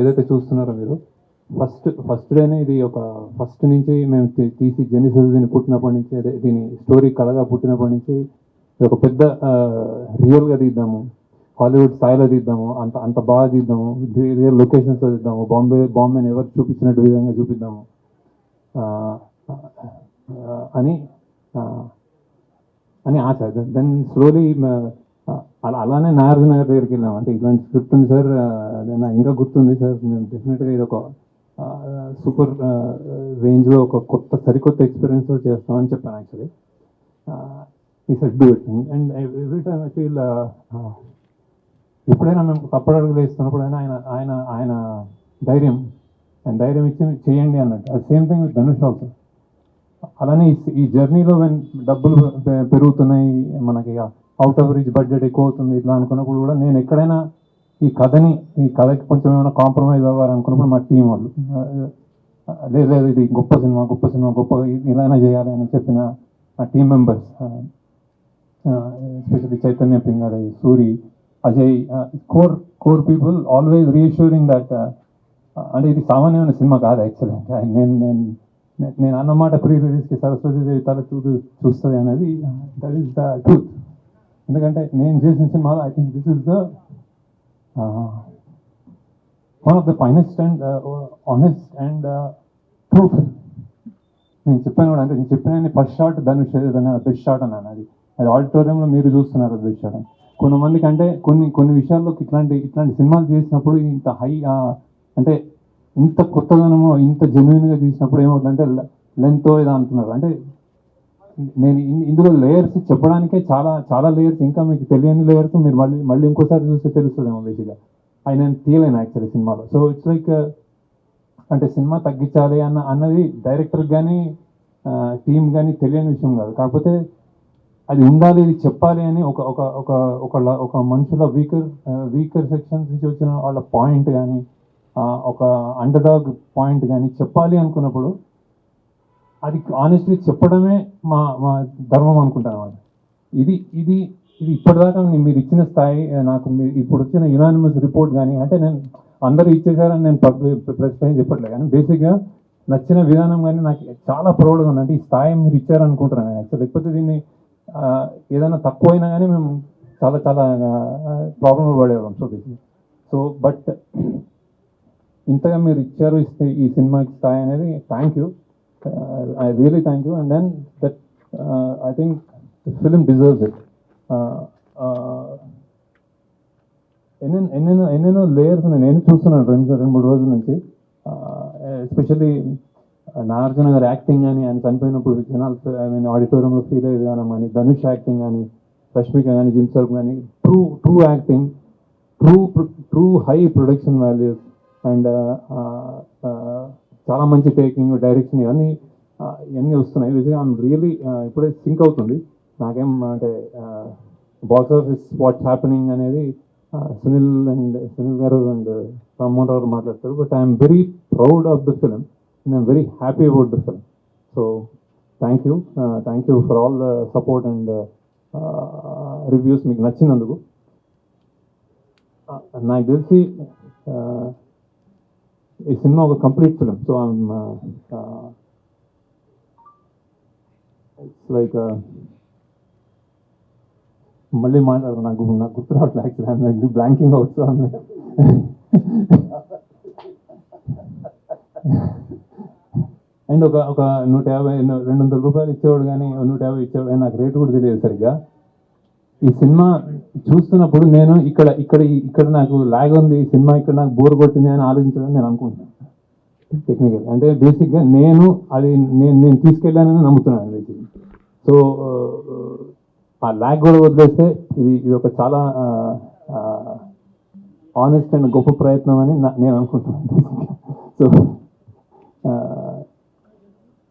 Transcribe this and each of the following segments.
ఏదైతే చూస్తున్నారో మీరు ఫస్ట్ ఫస్ట్ డేనే ఇది ఒక ఫస్ట్ నుంచి మేము తీసి జెనిసస్ దీన్ని పుట్టినప్పటి నుంచి అదే దీని స్టోరీ కథగా పుట్టినప్పటి నుంచి ఒక పెద్ద రియల్గా తీద్దాము. హాలీవుడ్ స్థాయిలో తీద్దాము. అంత అంత బాగా తీద్దాము. రియల్ లొకేషన్స్లో తీద్దాము. బాంబే బాంబేని ఎవరు చూపించినట్టు విధంగా చూపిద్దాము. అని అని ఆశ. దెన్ స్లోలీ అలా అలానే నాగార్జున నగర్ దగ్గరికి వెళ్ళాం. అంటే ఇలాంటి స్క్రిప్ట్ ఉంది సార్ నాకు ఇంకా గుర్తుంది సార్? మేము డెఫినెట్గా ఇది ఒక సూపర్ రేంజ్లో ఒక కొత్త సరికొత్త ఎక్స్పీరియన్స్ చేస్తామని చెప్పాను actually. I said do it. And every time I feel ఎప్పుడైనా మేము తప్పుడు అడుగులు వేస్తున్నప్పుడైనా ఆయన ఆయన ఆయన ధైర్యం అండ్ ధైర్యం ఇచ్చి చేయండి అన్నట్టు. అది same thing with Dhanush also. అలానే ఈ- జర్నీలో వెన్ డబ్బులు పెరుగుతున్నాయి మనకి అవుట్ ఆఫ్ రీచ్ బడ్జెట్ ఎక్కువ అవుతుంది ఇట్లా అనుకున్నప్పుడు కూడా నేను ఎక్కడైనా ఈ కథని ఈ కథకి కొంచెం ఏమైనా కాంప్రమైజ్ అవ్వాలనుకున్నప్పుడు మా టీం వాళ్ళు లేదు లేదు ఇది గొప్ప సినిమా గొప్ప సినిమా గొప్ప ఇలానే చేయాలి అని చెప్పిన మా team members especially Chaitanya Pingari Suri Ajay core core people always reassuring that అంటే ఇది సామాన్యమైన సినిమా కాదు యాక్చువల్లీ నేను నేను నేను అన్నమాట ప్రీ రిలీజ్కి సరస్వతి దేవి తల చూ చూస్తుంది అనేది దట్ ఈస్ ద ట్రూత్ ఎందుకంటే నేను చేసిన సినిమాలో I think this is the one of the finest and honest and truth నేను చెప్పాను కూడా అంటే నేను చెప్పిన first shot Dhanush best shot అన్నాను అది. అది ఆడిటోరియంలో మీరు చూస్తున్నారు అది బెస్ట్ షాట్ అని. కొంతమందికి అంటే కొన్ని కొన్ని విషయాల్లో ఇట్లాంటి ఇట్లాంటి సినిమాలు చేసినప్పుడు ఇంత హై అంటే ఇంత కొత్తదనము ఇంత జెన్యున్గా తీసినప్పుడు ఏమవుతుందంటే లెంత్ ఏదో అంటున్నారు. అంటే నేను ఇందులో లేయర్స్ చెప్పడానికే చాలా చాలా లేయర్స్ ఇంకా మీకు తెలియని లేయర్స్ మీరు మళ్ళీ మళ్ళీ ఇంకోసారి చూస్తే తెలుస్తుందేమో బేసిక్గా అవి నేను తీయలేను యాక్చువల్లీ సినిమాలో. సో ఇట్స్ లైక్ అంటే సినిమా తగ్గించాలి అన్న అన్నది డైరెక్టర్ కానీ టీం కానీ తెలియని విషయం కాదు. కాకపోతే అది ఉండాలి ఇది చెప్పాలి అని ఒక ఒక ఒక ఒక ల- ఒక మనుషుల వీకర్ వీకర్ సెక్షన్స్ నుంచి వచ్చిన వాళ్ళ పాయింట్ కానీ ఒక అండర్డాగ్ పాయింట్ కానీ చెప్పాలి అనుకున్నప్పుడు అది ఆనెస్ట్లీ చెప్పడమే మా మా ధర్మం అనుకుంటాను అన్నమాట. ఇది ఇది ఇది ఇప్పటిదాకా మీరు ఇచ్చిన స్థాయి నాకు మీరు ఇప్పుడు వచ్చిన యునానిమస్ రిపోర్ట్ కానీ అంటే నేను అందరూ ఇచ్చేసారని నేను ప్రస్తుతం చెప్పట్లేదు కానీ బేసిక్గా నచ్చిన విధానం కానీ నాకు చాలా ప్రౌడ్గా ఉంది అంటే ఈ స్థాయి మీరు ఇచ్చారనుకుంటున్నాను యాక్చువల్ లేకపోతే దీన్ని ఏదైనా ఏదైనా తక్కువైనా కానీ మేము చాలా చాలా ప్రాబ్లంలో పడేవాళ్ళం. సో బేసిక్ సో బట్ ఇంతగా మీరు ఇచ్చారు ఇస్తే ఈ సినిమాకి స్థాయి అనేది thank you I really thank you and then that I think film deserves it ఎన్నెన్నో ఎన్నెన్నో ఎన్నెన్నో లేయర్స్ నేను చూస్తున్నాను రెండు రెండు మూడు రోజుల నుంచి ఎస్పెషల్లీ నాగార్జున గారు యాక్టింగ్ కానీ ఆయన చనిపోయినప్పుడు జనాలు ఐ మీన్ ఆడిటోరియంలో ఫీల్ అయ్యే విధానం కానీ ధనుష్ యాక్టింగ్ కానీ రష్మిక కానీ జిమ్ సర్ప్ కానీ true true acting true true high production values and చాలా మంచి టేకింగ్ డైరెక్షన్ ఇవన్నీ ఇవన్నీ వస్తున్నాయి. విజయ్ ఐమ్ రియలీ ఇప్పుడే సింక్ అవుతుంది. నాకేం అంటే బాక్స్ ఆఫీస్ వాట్స్ హ్యాపెనింగ్ అనేది సునీల్ అండ్ సునీల్ గారు అండ్ రామ్మోహన్ రావు మాట్లాడతారు. But I'm very proud of the film and I'm very happy about the film so thank you thank you for all the support and reviews మీకు నచ్చినందుకు. నాకు తెలిసి ఈ సినిమా ఒక complete film so it's like మళ్ళీ మాట్లాడదు. నాకు నాకు గుర్తు రావట్లేదు actually blanking out so and ఒక ఒక నూట యాభై రెండు వందల రూపాయలు ఇచ్చేవాడు కానీ నూట యాభై ఇచ్చేవాడు నాకు రేటు కూడా తెలియదు సరిగ్గా. ఈ సినిమా చూస్తున్నప్పుడు నేను ఇక్కడ ఇక్కడ ఇక్కడ నాకు లాగ్ ఉంది ఈ సినిమా ఇక్కడ నాకు బోర్ కొట్టింది అని ఆలోచించడం నేను అనుకుంటున్నాను. టెక్నికల్ అంటే బేసిక్గా నేను అది నేను నేను తీసుకెళ్ళానని నమ్ముతున్నాను బేసిక్ సో ఆ ల్యాగ్ కూడా వదిలేస్తే ఇది ఇది ఒక చాలా ఆనెస్ట్ అండ్ గొప్ప ప్రయత్నం అని నేను అనుకుంటున్నాను so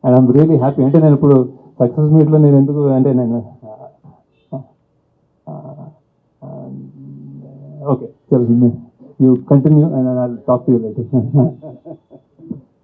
and I'm really happy అంటే నేను ఇప్పుడు సక్సెస్ మీట్లో నేను ఎందుకు అంటే నేను you continue and I'll talk to you later.